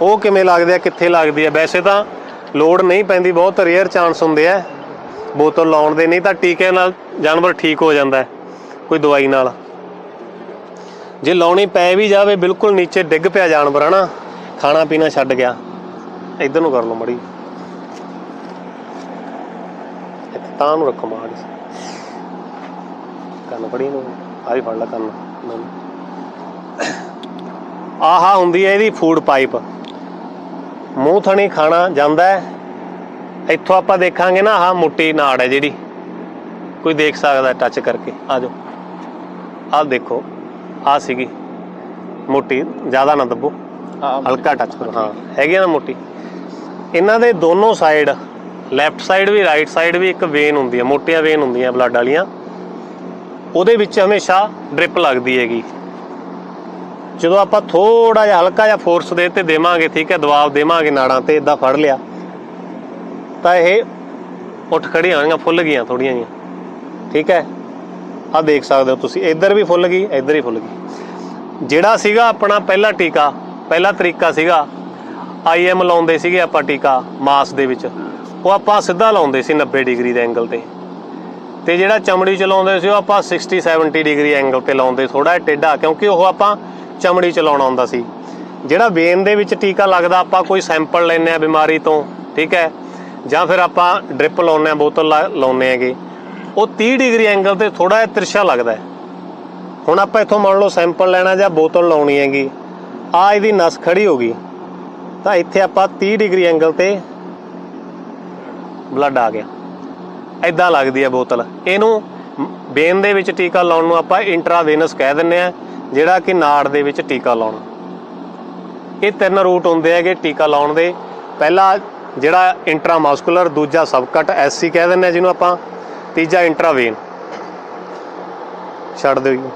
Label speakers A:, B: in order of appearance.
A: ਉਹ ਕਿਵੇਂ ਲੱਗਦੇ ਆ, ਕਿੱਥੇ ਲੱਗਦੀ ਆ? ਵੈਸੇ ਤਾਂ ਲੋੜ ਨਹੀਂ ਪੈਂਦੀ, ਬਹੁਤ ਰੇਅਰ ਚਾਂਸ ਹੁੰਦੇ ਆ। ਬੋਤਲ ਲਾਉਣ ਦੇ, ਨਹੀਂ ਤਾਂ ਟੀਕੇ ਨਾਲ ਜਾਨਵਰ ਠੀਕ ਹੋ ਜਾਂਦਾ ਹੈ, ਕੋਈ ਦਵਾਈ ਨਾਲ। ਜੇ ਲਾਉਣੀ ਪੈ ਵੀ ਜਾਵੇ, ਬਿਲਕੁਲ ਨੀਚੇ ਡਿੱਗ ਪਿਆ ਜਾਨਵਰ, ਹਨਾ? ਖਾਣਾ ਪੀਣਾ ਛੱਡ ਗਿਆ। ਇੱਧਰ ਨੂੰ ਕਰ ਲਓ ਮੜੀ। ਤਾਂ ਨੂੰ ਰੱਖੋ ਮਾੜੀ ਕੰਨ ਫੜੀ ਨੂੰ। ਆਹੀ ਫੜ ਲੈ ਕੰਨ। ਆਹਾ ਹੁੰਦੀ ਹੈ ਇਹਦੀ ਫੂਡ ਪਾਈਪ ਮੂੰਹ ਥਣੀ ਖਾਣਾ ਜਾਂਦਾ ਹੈ। ਇੱਥੋਂ ਆਪਾਂ ਦੇਖਾਂਗੇ ਨਾ ਆਹ ਮੁੱਟੀ ਨਾੜ ਹੈ ਜਿਹੜੀ। ਕੋਈ ਦੇਖ ਸਕਦਾ ਟੱਚ ਕਰਕੇ। ਆ ਜਾਓ। ਆਹ ਦੇਖੋ ਆਹ ਸੀਗੀ ਮੋਟੀ। ਜ਼ਿਆਦਾ ਨਾ ਦੱਬੋ। ਹਲਕਾ ਟੱਚ ਕਰੋ। ਹਾਂ ਹੈਗੀ ਆ ਨਾ ਮੋਟੀ। ਇਹਨਾਂ ਦੇ ਦੋਨੋਂ ਸਾਈਡ ਲੈਫਟ ਸਾਈਡ ਵੀ ਰਾਈਟ ਸਾਈਡ ਵੀ ਇੱਕ ਵੇਨ ਹੁੰਦੀ ਹੈ ਮੋਟੀਆਂ ਵੇਨ ਹੁੰਦੀਆਂ ਬਲੱਡ ਵਾਲੀਆਂ। ਉਹਦੇ ਵਿੱਚ ਹਮੇਸ਼ਾ ਡ੍ਰਿਪ ਲੱਗਦੀ ਹੈਗੀ। ਜਦੋਂ ਆਪਾਂ ਥੋੜਾ ਜਿਹਾ ਹਲਕਾ ਜਿਹਾ ਫੋਰਸ ਦੇ ਤੇ ਦੇਵਾਂਗੇ, ਠੀਕ ਹੈ, ਦਬਾਅ ਦੇਵਾਂਗੇ ਨਾੜਾਂ ਤੇ ਇਦਾਂ ਫੜ ਲਿਆ, ਤਾਂ ਇਹ ਉੱਠ ਖੜੀਆਂ ਹੋਣਗੀਆਂ ਫੁੱਲ ਗਈਆਂ ਥੋੜੀਆਂ ਜੀਆਂ ਠੀਕ ਹੈ। ਆ ਦੇਖ ਸਕਦੇ ਹੋ ਤੁਸੀਂ, ਇੱਧਰ ਵੀ ਫੁੱਲ ਗਈ, ਇੱਧਰ ਹੀ ਫੁੱਲ ਗਈ। ਜਿਹੜਾ ਸੀਗਾ ਆਪਣਾ ਪਹਿਲਾ ਟੀਕਾ, ਪਹਿਲਾ ਤਰੀਕਾ ਸੀਗਾ ਆਈਐਮ ਲਾਉਂਦੇ ਸੀਗੇ ਆਪਾਂ ਟੀਕਾ, ਮਾਸ ਦੇ ਵਿੱਚ, ਉਹ ਆਪਾਂ ਸਿੱਧਾ ਲਾਉਂਦੇ ਸੀ 90 ਡਿਗਰੀ ਦੇ ਐਂਗਲ ਤੇ। ਤੇ ਜਿਹੜਾ ਚਮੜੀ ਚ ਲਾਉਂਦੇ ਸੀ, ਉਹ ਆਪਾਂ 60 70 ਡਿਗਰੀ ਐਂਗਲ ਤੇ ਲਾਉਂਦੇ ਥੋੜਾ ਟੇਢਾ, ਕਿਉਂਕਿ ਉਹ ਆਪਾਂ ਚਮੜੀ ਚਲਾਉਣਾ ਲਾਉਣਾ ਹੁੰਦਾ ਸੀ। ਜਿਹੜਾ ਵੇਨ ਦੇ ਵਿੱਚ ਟੀਕਾ ਲੱਗਦਾ, ਆਪਾਂ ਕੋਈ ਸੈਂਪਲ ਲੈਨੇ ਆ ਬਿਮਾਰੀ ਤੋਂ, ਠੀਕ ਹੈ? ਜਾਂ ਫਿਰ ਆਪਾਂ ਡ੍ਰਿਪ ਲਾਉਨੇ ਆ ਬੋਤਲ ਲਾ- ਲਾਉਨੇ ਹੈਗੇ। ਉਹ 30 ਡਿਗਰੀ ਐਂਗਲ ਤੇ ਥੋੜਾ ਜਿਹਾ ਤਿਰਛਾ ਲੱਗਦਾ ਹੁਣ ਆਪਾਂ ਇੱਥੋਂ ਮੰਨ ਲਓ ਸੈਂਪਲ ਲੈਣਾ ਜਾਂ ਬੋਤਲ ਲਾਉਣੀ ਹੈਗੀ, ਆ ਇਹਦੀ ਨਸ ਖੜੀ ਹੋ ਗਈ। ਤਾਂ ਇੱਥੇ ਆਪਾਂ 30 ਡਿਗਰੀ ਐਂਗਲ ਤੇ ਬਲੱਡ ਆ ਗਿਆ। ਐਦਾਂ ਲੱਗਦੀ ਹੈ ਬੋਤਲ। ਇਹਨੂੰ ਬੇਨ ਦੇ ਵਿੱਚ ਟੀਕਾ ਲਾਉਣ ਨੂੰ ਆਪਾਂ ਇੰਟਰਾਵੇਨਸ ਕਹਿ ਦਿੰਨੇ ਆ ਜਿਹੜਾ ਕਿ ਨਾੜ ਦੇ ਵਿੱਚ ਟੀਕਾ ਲਾਉਣਾ। ਇਹ ਤਿੰਨ ਰੂਟ ਹੁੰਦੇ ਹੈਗੇ ਟੀਕਾ ਲਾਉਣ ਦੇ। ਪਹਿਲਾ ਜਿਹੜਾ ਇੰਟਰਾਮਸਕੂਲਰ ਦੂਜਾ ਸਬਕਟ, ਐਸਸੀ ਕਹਿ ਦਿੰਦੇ ਆ ਜਿਹਨੂੰ ਆਪਾਂ, ਤੀਜਾ ਇੰਟਰਾਵੇਨ ਛੱਡ ਦਿਓ ਜੀ।